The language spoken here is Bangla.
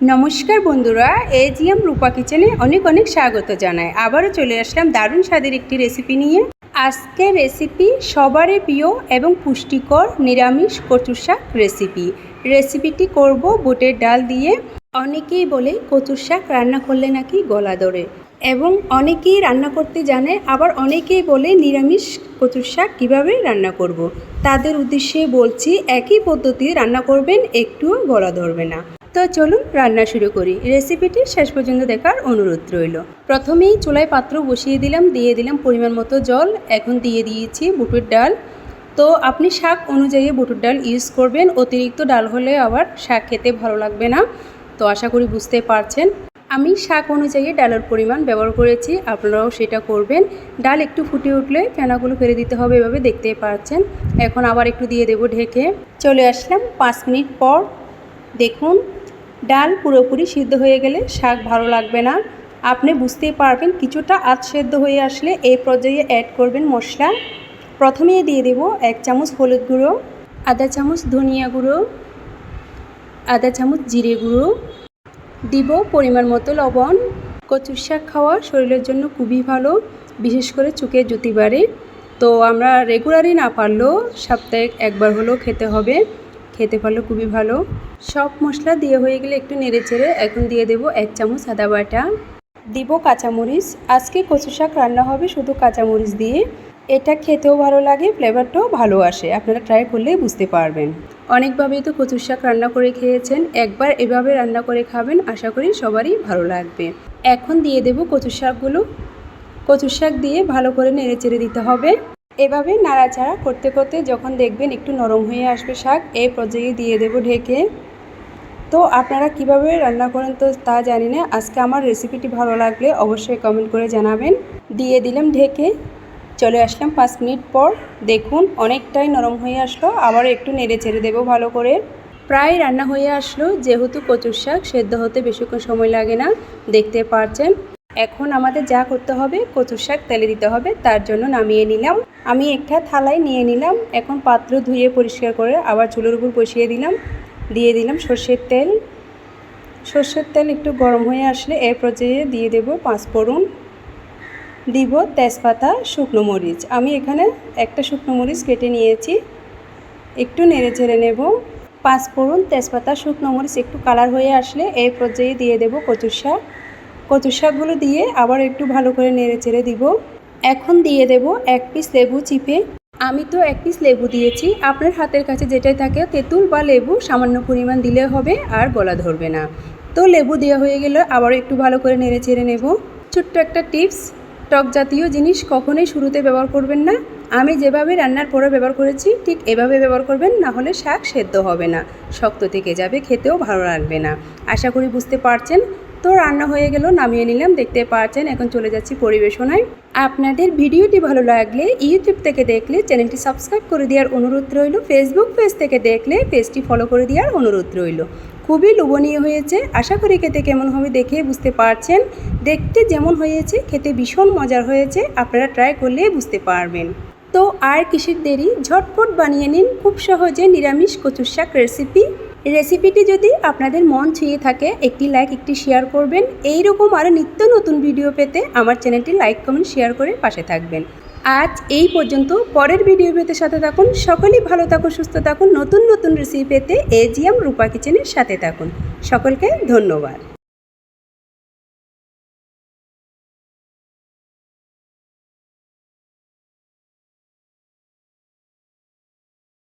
নমস্কার বন্ধুরা, এজিএম রূপা কিচেনে অনেক অনেক স্বাগত জানাই। আবারও চলে আসলাম দারুণ স্বাদের একটি রেসিপি নিয়ে। আজকের রেসিপি সবারই প্রিয় এবং পুষ্টিকর নিরামিষ কচু শাক রেসিপি রেসিপিটি করব বুটের ডাল দিয়ে। অনেকেই বলে কচুর শাক রান্না করলে নাকি গলা ধরে। এবং অনেকেই রান্না করতে জানে, আবার অনেকেই বলে নিরামিষ কচুর শাক কীভাবে রান্না করব। তাদের উদ্দেশ্যে বলছি, একই পদ্ধতি রান্না করবেন, একটুও গলা ধরবে না। তো চলুন রান্না শুরু করি। রেসিপিটি শেষ পর্যন্ত দেখার অনুরোধ রইল। প্রথমেই চুলায় পাত্র বসিয়ে দিলাম, দিয়ে দিলাম পরিমাণ মতো জল। এখন দিয়ে দিয়েছি বুটের ডাল। তো আপনি শাক অনুযায়ী বুটের ডাল ইউজ করবেন, অতিরিক্ত ডাল হলে আবার শাক খেতে ভালো লাগবে না। তো আশা করি বুঝতে পারছেন। আমি শাক অনুযায়ী ডালের পরিমাণ ব্যবহার করেছি, আপনারাও সেটা করবেন। ডাল একটু ফুটে উঠলে ফেনাগুলো ফেলে দিতে হবে, এভাবে দেখতেই পাচ্ছেন। এখন আবার একটু দিয়ে দেবো ঢেকে। চলে আসলাম পাঁচ মিনিট পর। দেখুন ডাল পুরোপুরি সিদ্ধ হয়ে গেলে শাক ভালো লাগবে না। আপনি বুঝতেই পারবেন কিছুটা আধ সেদ্ধ হয়ে আসলে এই পর্যায়ে অ্যাড করবেন মশলা। প্রথমেই দিয়ে দেব এক চামচ হলুদ গুঁড়ো, আধা চামচ ধনিয়া গুঁড়ো, আধা চামচ জিরে গুঁড়ো। দিব পরিমাণ মতো লবণ। কচুর শাক খাওয়া শরীরের জন্য খুবই ভালো, বিশেষ করে চোখে জুতি বাড়ে। তো আমরা রেগুলারই না পারলেও সপ্তাহে একবার হলেও খেতে হবে। খেতে পারলে খুবই ভালো। সব মশলা দিয়ে হয়ে গেলে একটু নেড়ে চেড়ে এখন দিয়ে দেব এক চামচ আদা বাটা। দিব কাঁচামরিচ। আজকে কচু শাক রান্না হবে শুধু কাঁচামরিচ দিয়ে। এটা খেতেও ভালো লাগে, ফ্লেভারটাও ভালো আসে। আপনারা ট্রাই করলেই বুঝতে পারবেন। অনেকভাবেই তো কচুর শাক রান্না করে খেয়েছেন। একবার এভাবে রান্না করে খাবেন, আশা করি সবারই ভালো লাগবে। এখন দিয়ে দেব কচুর শাকগুলো। কচুর শাক দিয়ে ভালো করে নেড়ে চেড়ে দিতে হবে। এভাবে নাড়াচাড়া করতে করতে যখন দেখবেন একটু নরম হয়ে আসবে শাক, এই পর্যায়ে দিয়ে দেব ঢেকে। তো আপনারা কীভাবে রান্না করেন তো তা জানি না, আজকে আমার রেসিপিটি ভালো লাগলে অবশ্যই কমেন্ট করে জানাবেন। দিয়ে দিলাম ঢেকে। চলে আসলাম পাঁচ মিনিট পর। দেখুন, অনেকটাই নরম হয়ে আসলো। আবার একটু নেড়ে চেড়ে দেবো ভালো করে। প্রায় রান্না হয়ে আসলো। যেহেতু কচুর শাক, সেদ্ধ হতে বেশিক্ষণ সময় লাগে না। দেখতে পারছেন? এখন আমাদের যা করতে হবে, কচুর শাক তেলে দিতে হবে, তার জন্য নামিয়ে নিলাম। আমি একটা থালায় নিয়ে নিলাম, এখন পাত্র ধুয়ে পরিষ্কার করে আবার চুলোর উপর বসিয়ে দিলাম, দিয়ে দিলাম সর্ষের তেল। সর্ষের তেল একটু গরম হয়ে আসলে এর পর্যায়ে দিয়ে দেব পাঁচফোড়ন দিব তেজপাতা, শুকনো মরিচ। আমি এখানে একটা শুকনো মরিচ কেটে নিয়েছি, একটু নেড়ে চেড়ে নেব। পাঁচফোড়ন তেজপাতা, শুকনো মরিচ একটু কালার হয়ে আসলে এই পর্যায়ে দিয়ে দেব কচুর শাক। কচুর শাকগুলো দিয়ে আবার একটু ভালো করে নেড়ে চেড়ে দিব। এখন দিয়ে দেব এক পিস লেবু চিপে। আমি তো এক পিস লেবু দিয়েছি। আপনার হাতের কাছে যেটাই থাকে, তেঁতুল বা লেবু সামান্য পরিমাণ দিলে হবে আর গলা ধরবে না। তো লেবু দেওয়া হয়ে গেলে, আবার একটু ভালো করে নেড়ে চেড়ে নেব। ছোট্ট একটা টিপস, টক জাতীয় জিনিস কখনোই শুরুতে ব্যবহার করবেন না। আমি যেভাবে রান্নার পরে ব্যবহার করেছি, ঠিক এভাবে ব্যবহার করবেন, না হলে শাক সেদ্ধ হবে না। শক্ত থেকে যাবে, খেতেও ভালো লাগবে না। আশা করি বুঝতে পারছেন। তো রান্না হয়ে গেল, নামিয়ে নিলাম। দেখতে পাচ্ছেন, এখন চলে যাচ্ছি পরিবেশনায়। আপনাদের ভিডিওটি ভালো লাগলে ইউটিউব থেকে দেখলে চ্যানেলটি সাবস্ক্রাইব করে দেওয়ার অনুরোধ রইল। ফেসবুক পেজ থেকে দেখলে পেজটি ফলো করে দেওয়ার অনুরোধ রইল। খুবই লোভনীয় হয়েছে। আশা করি খেতে কেমন হবে দেখে বুঝতে পারছেন। দেখতে যেমন হয়েছে, খেতে ভীষণ মজার হয়েছে। আপনারা ট্রাই করলে বুঝতে পারবেন। তো আর কিসের দেরি? ঝটপট বানিয়ে নিন। খুব সহজে নিরামিষ কচুর শাক রেসিপি রেসিপিটি যদি আপনাদের মন ছুঁয়ে থাকে, একটি লাইক একটি শেয়ার করবেন। এই রকম আরও নিত্য নতুন ভিডিও পেতে আমার চ্যানেলটি লাইক কমেন্ট শেয়ার করে পাশে থাকবেন। আজ এই পর্যন্ত। পরের ভিডিও পেতে সাথে থাকুন। সকলেই ভালো থাকুন, সুস্থ থাকুন। নতুন নতুন রেসিপি পেতে এজিএম রূপা কিচেনের সাথে থাকুন। সকলকে ধন্যবাদ।